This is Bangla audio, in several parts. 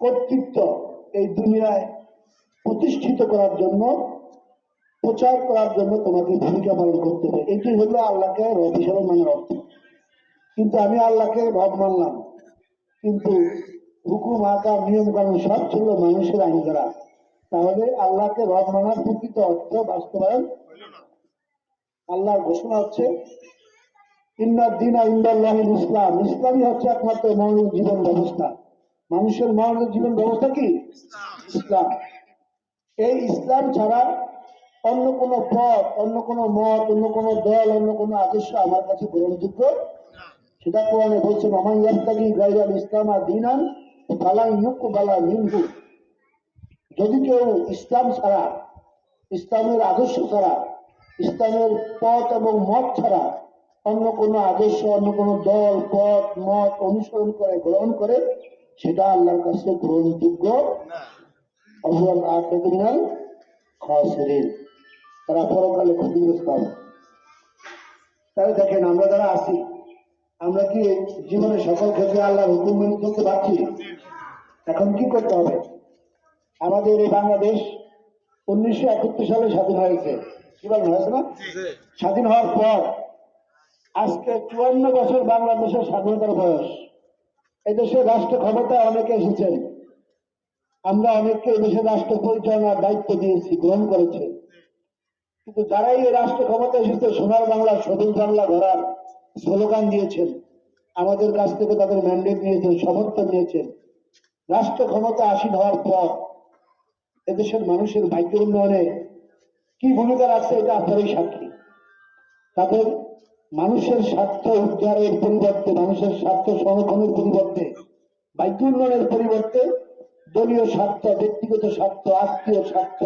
কর্তৃত্ব এই দুনিয়ায় প্রতিষ্ঠিত করার জন্য, প্রচার করার জন্য তোমাকে ভূমিকা পালন করতে হবে। এটি হলো আল্লাহকে রব হিসাবে মানার অর্থ। কিন্তু আমি আল্লাহকে রব মানলাম। কিন্তু হুকুম আকার নিয়ম কানুন সব ছিল মানুষের আইন করা তাহলে আল্লাহকে রব মানার প্রকৃত অর্থ বাস্তবায়ন আল্লাহর ঘোষণা হচ্ছে ইন্নার দিন ইন্দাল্লাহ ইসলাম। ইসলামই হচ্ছে একমাত্র মৌলিক জীবন ব্যবস্থা। মানুষের মৌলিক জীবন ব্যবস্থা কি? ইসলাম। এই ইসলাম ছাড়া অন্য কোনো পথ, অন্য কোনো মত, অন্য কোনো দল, অন্য কোনো আদর্শ আমার কাছে গ্রহণযোগ্য? সেটা কোরআনে বলছে মামাই গাইরাল ইসলাম আর বালা মিনহু। যদি কেউ ইসলাম ছাড়া, ইসলামের আদর্শ ছাড়া, ইসলামের পথ এবং মত ছাড়া অন্য কোনো আদর্শ, অন্য কোনো দল, পথ, মত অনুসরণ করে, গ্রহণ করে সেটা আল্লাহর কাছে গ্রহণযোগ্য। আখিরাতিনাল খাসিরিন। তারা পরকালে ক্ষতিগ্রস্ত হবে। তাই দেখেন আমরা যারা আছি আমরা কি জীবনে সকল ক্ষেত্রে আল্লাহর হুকুম মেনে চলতে পারছি? এখন কি করতে হবে? আমাদের এই বাংলাদেশ উনিশশো একাত্তর সালে স্বাধীন হয়েছে। কি বলেন হয়েছে না? স্বাধীন হওয়ার পর আজকে চুয়ান্ন বছর বাংলাদেশের স্বাধীনতার বয়স। এদেশের রাষ্ট্র ক্ষমতায় অনেকে এসেছেন। আমরা অনেককে এদেশের রাষ্ট্র পরিচালনার দায়িত্ব দিয়েছি, গ্রহণ করেছে। কিন্তু যারাই এই রাষ্ট্র ক্ষমতা এসেছে, সোনার বাংলা স্বদেশ বাংলা গড়ার স্লোগান দিয়েছেন, আমাদের কাছ থেকে তাদের ম্যান্ডেট নিয়েছেন, সমর্থন নিয়েছেন। রাষ্ট্র ক্ষমতা আসীন হওয়ার পর এদেশের মানুষের ভাগ্য উন্নয়নে কি ভূমিকা রাখছে এটা আপনারই সাক্ষী। তাদের মানুষের স্বার্থ উদ্ধারের পরিবর্তে, মানুষের স্বার্থ সংরক্ষণের পরিবর্তে ভাগ্য উন্নয়নের পরিবর্তে দলীয় স্বার্থ, ব্যক্তিগত স্বার্থ, আত্মীয় স্বার্থ,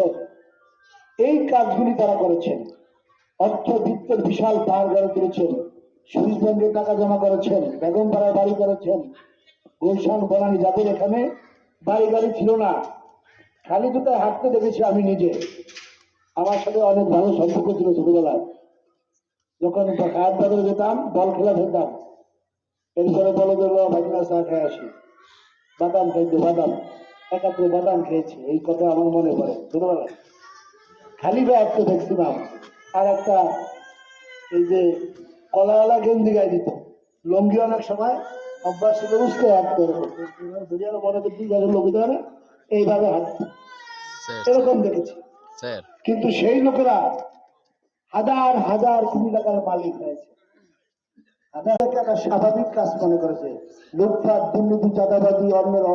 এই কাজগুলি তারা করেছেন। অর্থ বিত্তের বিশাল পাহাড় গড়ে তুলেছেন। সুইস ব্যাংকে টাকা জমা করেছেন। বেগম পাড়ায় বাড়ি করেছেন। গুলশান, বনানি যাদের এখানে বাড়ি গাড়ি ছিল না, খালি দুটায় হাঁটতে দেখেছি আমি নিজে। আমার সাথে অনেক ভালো সম্পর্ক ছিল ছোটবেলায়। যখন হাত বাজারে যেতাম বল খেলা খেলতাম এরপরে বলে দিল ভাগনা চা খেয়ে আসি। বাদাম খাইতো বাদাম একাত্রে বাদাম খেয়েছি। এই কথা আমার মনে পড়ে। ছোটবেলায় খালি ব্যাগ তো দেখছিলাম আর একটা এই যে কলাওয়ালা গেঞ্জি গায়ে দিত। লঙ্গি অনেক সময় অভ্যাস ছিল উসকে হাত করে মনে করছি লোক ধরে এইভাবে হাত এরকম দেখেছি। কিন্তু সেই লোকেরা হাজার হাজার কোটি টাকার মালিক হয়েছে। হাজার স্বাভাবিক কাজ মনে করেছে। লুটপাট, দুর্নীতি চাঁদাবাদী অন্যের